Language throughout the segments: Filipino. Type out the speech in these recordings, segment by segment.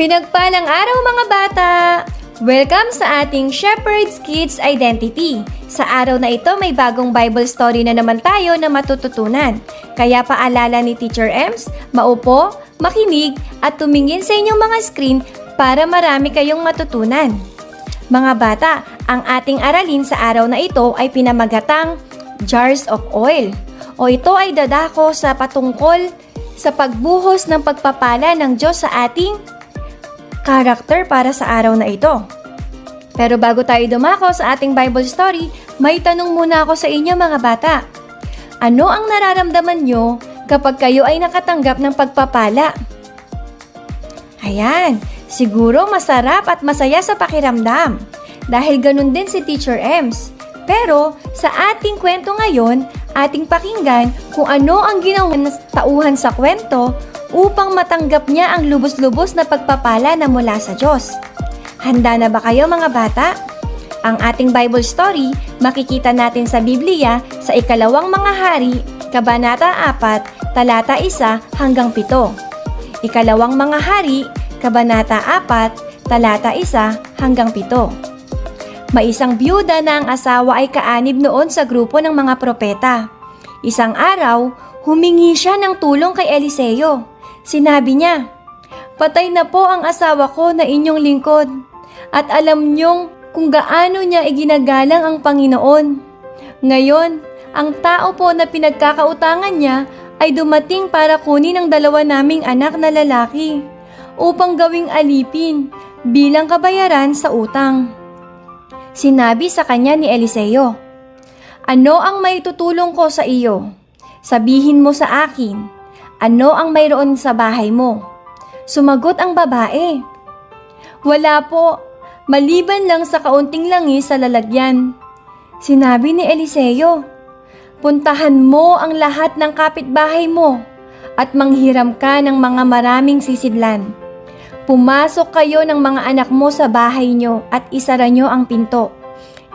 Pinagpalang araw mga bata! Welcome sa ating Shepherd's Kids Identity. Sa araw na ito may bagong Bible story na naman tayo na matututunan. Kaya paalala ni Teacher Ems, maupo, makinig at tumingin sa inyong mga screen para marami kayong matutunan. Mga bata, ang ating aralin sa araw na ito ay pinamagatang Jars of Oil. O ito ay dadako sa patungkol sa pagbuhos ng pagpapala ng Diyos sa ating karakter para sa araw na ito. Pero bago tayo dumako sa ating Bible story, may tanong muna ako sa inyo mga bata. Ano ang nararamdaman nyo kapag kayo ay nakatanggap ng pagpapala? Ayan, siguro masarap at masaya sa pakiramdam. Dahil ganun din si Teacher Ems. Pero sa ating kwento ngayon, ating pakinggan kung ano ang ginawa ng tauhan sa kwento upang matanggap niya ang lubos-lubos na pagpapala na mula sa Diyos. Handa na ba kayo mga bata? Ang ating Bible story makikita natin sa Biblia sa ikalawang mga hari, Kabanata 4, talata 1 hanggang 7. Ikalawang mga hari, Kabanata 4, talata 1 hanggang 7. May isang byuda na ang asawa ay kaanib noon sa grupo ng mga propeta. Isang araw, humingi siya ng tulong kay Eliseo. Sinabi niya, Patay na po ang asawa ko na inyong lingkod at alam niyong kung gaano niya iginagalang ang Panginoon. Ngayon, ang tao po na pinagkakautangan niya ay dumating para kunin ang dalawa naming anak na lalaki upang gawing alipin bilang kabayaran sa utang. Sinabi sa kanya ni Eliseo, Ano ang may tutulong ko sa iyo? Sabihin mo sa akin, ano ang mayroon sa bahay mo? Sumagot ang babae, Wala po, maliban lang sa kaunting langis sa lalagyan. Sinabi ni Eliseo, Puntahan mo ang lahat ng kapitbahay mo at manghiram ka ng mga maraming sisidlan. Pumasok kayo ng mga anak mo sa bahay nyo at isara nyo ang pinto.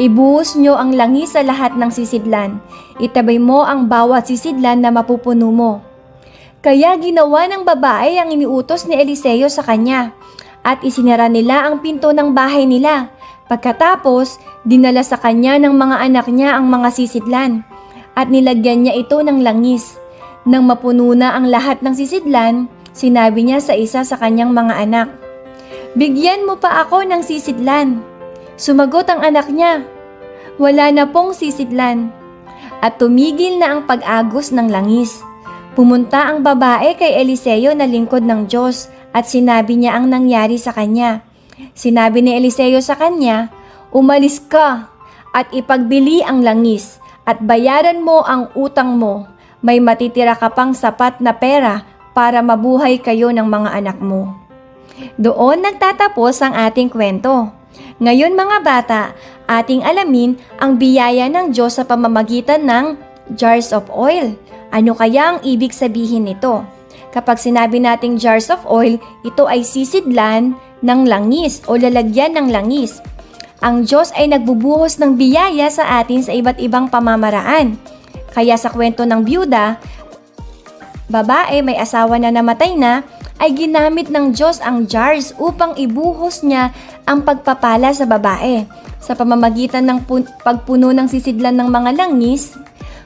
Ibuhos nyo ang langis sa lahat ng sisidlan. Itabay mo ang bawat sisidlan na mapupuno mo. Kaya ginawa ng babae ang iniutos ni Eliseo sa kanya at isinara nila ang pinto ng bahay nila. Pagkatapos, dinala sa kanya ng mga anak niya ang mga sisidlan at nilagyan niya ito ng langis. Nang mapuno na ang lahat ng sisidlan, sinabi niya sa isa sa kanyang mga anak, Bigyan mo pa ako ng sisidlan. Sumagot ang anak niya, Wala na pong sisidlan. At tumigil na ang pag-agos ng langis. Pumunta ang babae kay Eliseo na lingkod ng Diyos at sinabi niya ang nangyari sa kanya. Sinabi ni Eliseo sa kanya, Umalis ka at ipagbili ang langis at bayaran mo ang utang mo. May matitira ka pang sapat na pera para mabuhay kayo ng mga anak mo. Doon nagtatapos ang ating kwento. Ngayon mga bata, ating alamin ang biyaya ng Diyos sa pamamagitan ng jars of oil. Ano kaya ang ibig sabihin nito? Kapag sinabi nating jars of oil, ito ay sisidlan ng langis o lalagyan ng langis. Ang Diyos ay nagbubuhos ng biyaya sa atin sa iba't ibang pamamaraan. Kaya sa kwento ng byuda, babae may asawa na namatay na, ay ginamit ng Diyos ang jars upang ibuhos niya ang pagpapala sa babae. Sa pamamagitan ng pun- pagpuno ng sisidlan ng mga langis,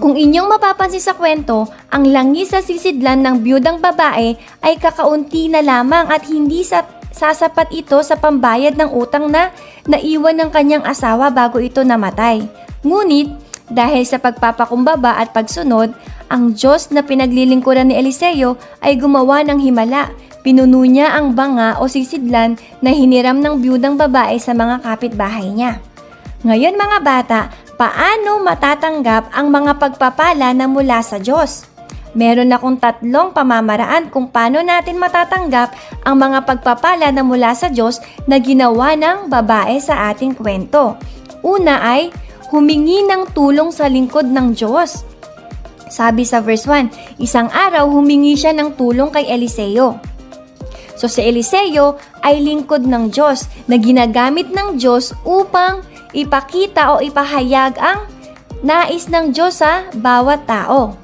kung inyong mapapansin sa kwento, ang langis sa sisidlan ng biyudang babae ay kakaunti na lamang at hindi sa sasapat ito sa pambayad ng utang na naiwan ng kanyang asawa bago ito namatay. Ngunit, dahil sa pagpapakumbaba at pagsunod, ang Diyos na pinaglilingkuran ni Eliseo ay gumawa ng himala. Pinuno niya ang banga o sisidlan na hiniram ng biyudang babae sa mga kapitbahay niya. Ngayon mga bata, paano matatanggap ang mga pagpapala na mula sa Diyos? Meron akong tatlong pamamaraan kung paano natin matatanggap ang mga pagpapala na mula sa Diyos na ginawa ng babae sa ating kwento. Una ay humingi ng tulong sa lingkod ng Diyos. Sabi sa verse 1, isang araw humingi siya ng tulong kay Eliseo. So si Eliseo ay lingkod ng Diyos na ginagamit ng Diyos upang ipakita o ipahayag ang nais ng Diyos sa bawat tao.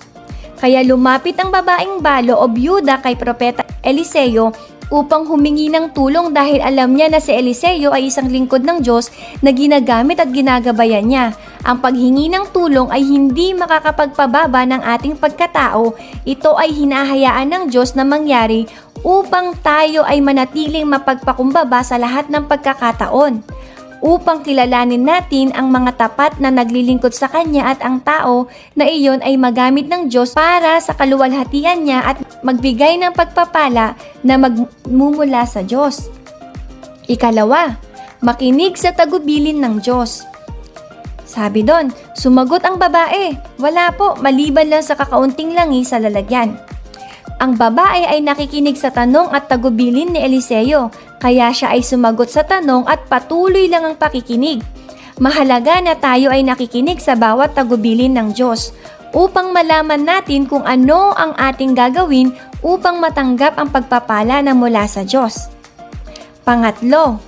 Kaya lumapit ang babaeng balo o byuda kay Propeta Eliseo upang humingi ng tulong dahil alam niya na si Eliseo ay isang lingkod ng Diyos na ginagamit at ginagabayan niya. Ang paghingi ng tulong ay hindi makakapagpababa ng ating pagkatao, ito ay hinahayaan ng Diyos na mangyari upang tayo ay manatiling mapagpakumbaba sa lahat ng pagkakataon upang kilalanin natin ang mga tapat na naglilingkod sa Kanya at ang tao na iyon ay magamit ng Diyos para sa kaluwalhatian niya at magbigay ng pagpapala na magmumula sa Diyos. Ikalawa, makinig sa tagubilin ng Diyos. Sabi doon, sumagot ang babae. Wala po, maliban lang sa kakaunting langi sa lalagyan. Ang babae ay nakikinig sa tanong at tagubilin ni Eliseo, kaya siya ay sumagot sa tanong at patuloy lang ang pakikinig. Mahalaga na tayo ay nakikinig sa bawat tagubilin ng Diyos upang malaman natin kung ano ang ating gagawin upang matanggap ang pagpapala na mula sa Diyos. Pangatlo,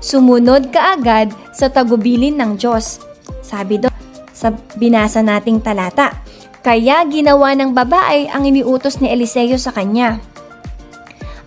sumunod ka agad sa tagubilin ng Diyos. Sabi do sa binasa nating talata. Kaya ginawa ng babae ang iniutos ni Eliseo sa kanya.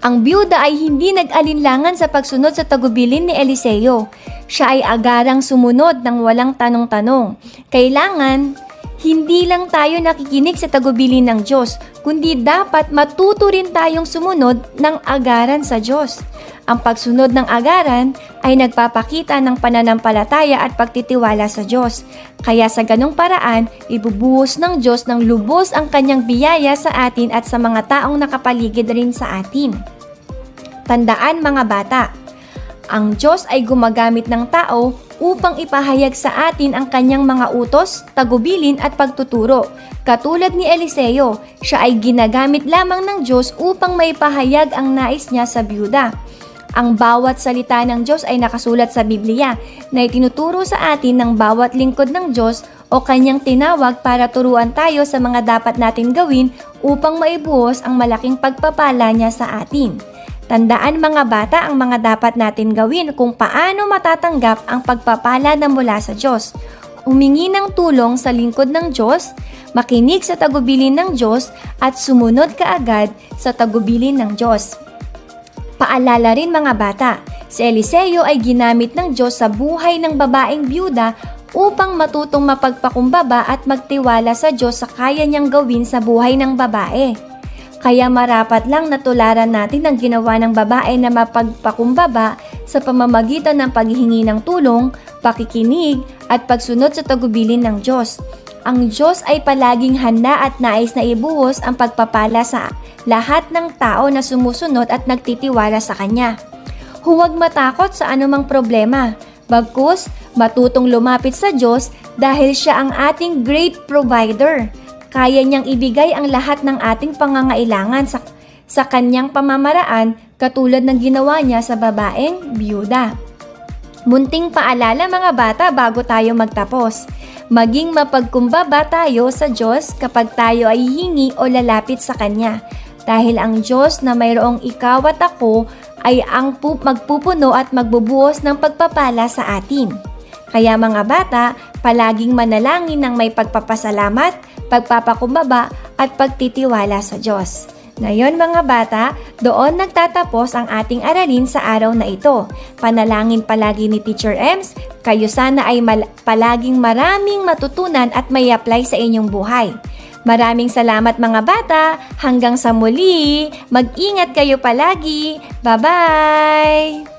Ang byuda ay hindi nag-alinlangan sa pagsunod sa tagubilin ni Eliseo. Siya ay agarang sumunod ng walang tanong-tanong. Kailangan, hindi lang tayo nakikinig sa tagubilin ng Diyos, kundi dapat matuto rin tayong sumunod ng agaran sa Diyos. Ang pagsunod ng agaran ay nagpapakita ng pananampalataya at pagtitiwala sa Diyos. Kaya sa ganong paraan, ibubuhos ng Diyos ng lubos ang kanyang biyaya sa atin at sa mga taong nakapaligid rin sa atin. Tandaan mga bata, ang Diyos ay gumagamit ng tao upang ipahayag sa atin ang kanyang mga utos, tagubilin at pagtuturo. Katulad ni Eliseo, siya ay ginagamit lamang ng Diyos upang maipahayag ang nais niya sa byuda. Ang bawat salita ng Diyos ay nakasulat sa Biblia na itinuturo sa atin ng bawat lingkod ng Diyos o kanyang tinawag para turuan tayo sa mga dapat natin gawin upang maibuhos ang malaking pagpapala niya sa atin. Tandaan mga bata ang mga dapat natin gawin kung paano matatanggap ang pagpapala na mula sa Diyos. Humingi ng tulong sa lingkod ng Diyos, makinig sa tagubilin ng Diyos at sumunod kaagad sa tagubilin ng Diyos. Paalala rin mga bata, si Eliseo ay ginamit ng Diyos sa buhay ng babaeng byuda upang matutong mapagpakumbaba at magtiwala sa Diyos sa kaya niyang gawin sa buhay ng babae. Kaya marapat lang na tularan natin ang ginawa ng babae na mapagpakumbaba sa pamamagitan ng paghihingi ng tulong, pakikinig at pagsunod sa tagubilin ng Diyos. Ang Diyos ay palaging handa at nais na ibuhos ang pagpapala sa lahat ng tao na sumusunod at nagtitiwala sa Kanya. Huwag matakot sa anumang problema. Bagkus, matutong lumapit sa Diyos dahil siya ang ating great provider. Kaya niyang ibigay ang lahat ng ating pangangailangan sa, sa kanyang pamamaraan katulad ng ginawa niya sa babaeng biyuda. Munting paalala mga bata bago tayo magtapos. Maging mapagkumbaba tayo sa Diyos kapag tayo ay hingi o lalapit sa Kanya. Dahil ang Diyos na mayroong ikaw at ako ay ang pu- magpupuno at magbubuhos ng pagpapala sa atin. Kaya mga bata, palaging manalangin ng may pagpapasalamat, pagpapakumbaba at pagtitiwala sa Diyos. Ngayon mga bata, doon nagtatapos ang ating aralin sa araw na ito. Panalangin palagi ni Teacher Ems, kayo sana ay mal- palaging maraming matutunan at may apply sa inyong buhay. Maraming salamat mga bata. Hanggang sa muli. Mag-ingat kayo palagi. Bye-bye!